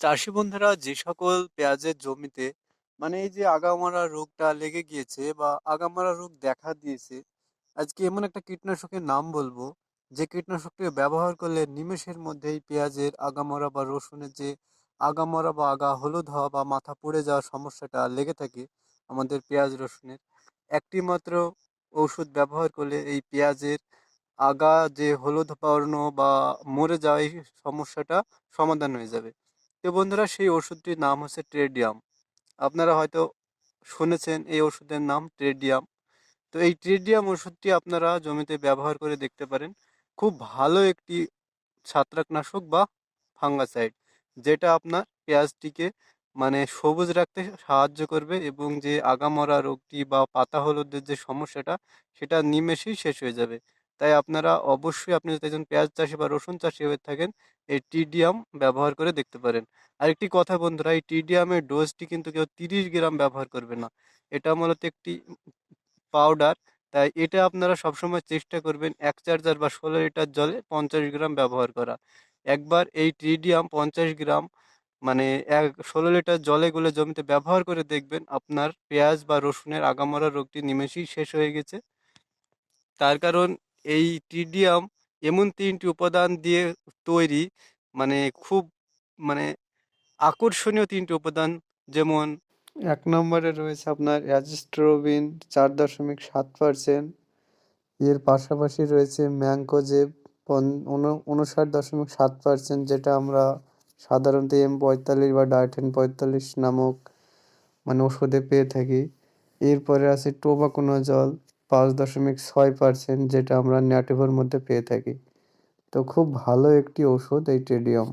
চাষি বন্ধুরা যে সকল পেঁয়াজের জমিতে মানে এই যে আগামারা রোগটা লেগে গিয়েছে বা আগামারা রোগ দেখা দিয়েছে, আজকে এমন একটা কীটনাশকের নাম বলব, যে কীটনাশকটি ব্যবহার করলে নিমেষের মধ্যেই পেঁয়াজের আগামরা বা রসুনের যে আগামরা বা আগা হলুদ হওয়া বা মাথা পড়ে যাওয়ার সমস্যাটা লেগে থাকে আমাদের পেঁয়াজ, রসুনের। একটি মাত্র ওষুধ ব্যবহার করলে এই পেঁয়াজের আগা যে হলুদ বর্ণ বা মরে যাওয়া এই সমস্যাটা সমাধান হয়ে যাবে। তো বন্ধুরা সেই ওষুধটির নাম হচ্ছে ট্রেডিয়াম। আপনারা হয়তো শুনেছেন এই ওষুধের নাম ট্রেডিয়াম। তো এই ট্রেডিয়াম ওষুধটি আপনারা জমিতে ব্যবহার করে দেখতে পারেন। খুব ভালো একটি ছত্রাকনাশক বা ফাঙ্গাসাইড, যেটা আপনার পেঁয়াজটিকে মানে সবুজ রাখতে সাহায্য করবে এবং যে আগামরা রোগটি বা পাতা হলুদের যে সমস্যাটা, সেটা নিমেষেই শেষ হয়ে যাবে। তাই আপনারা অবশ্যই আপনি যদি একজন পেঁয়াজ চাষি বা রসুন চাষি হয়ে থাকেন, এই টিডিয়াম ব্যবহার করে দেখতে পারেন। আরেকটি কথা বন্ধুরা, এই টিডিয়ামের ডোজটি কিন্তু কেউ তিরিশ গ্রাম ব্যবহার করবে না। এটা মূলত একটি পাউডার, তাই এটা আপনারা সবসময় চেষ্টা করবেন এক চার্জার বা ষোলো লিটার জলে পঞ্চাশ গ্রাম ব্যবহার করা। একবার এই টিডিয়াম পঞ্চাশ গ্রাম মানে এক ষোলো লিটার জলে গুলে জমিতে ব্যবহার করে দেখবেন, আপনার পেঁয়াজ বা রসুনের আগামরা রোগটি নিমেষেই শেষ হয়ে গেছে। তার কারণ এই টিডিয়াম এমন তিনটি উপাদান দিয়ে তৈরি মানে খুব মানে আকর্ষণীয় তিনটি উপাদান। যেমন এক নম্বরে রয়েছে আপনার অ্যাজিস্ট্রোবিন চার দশমিক সাত পার্সেন্ট। এর পাশাপাশি রয়েছে ম্যাংকোজেব উনষাট দশমিক সাত পার্সেন্ট, যেটা আমরা সাধারণত এম পঁয়তাল্লিশ বা ডাইটেন পঁয়তাল্লিশ নামক মানে ওষুধে পেয়ে থাকি। এরপরে আছে টোবাকোনাজল। পাঁচ দশমিক ছয় পার্সেন্ট যেটা আমরা ন্যাটিভোর মধ্যে পেয়ে থাকি। তো খুব ভালো একটি ওষুধ এই টেডিয়াম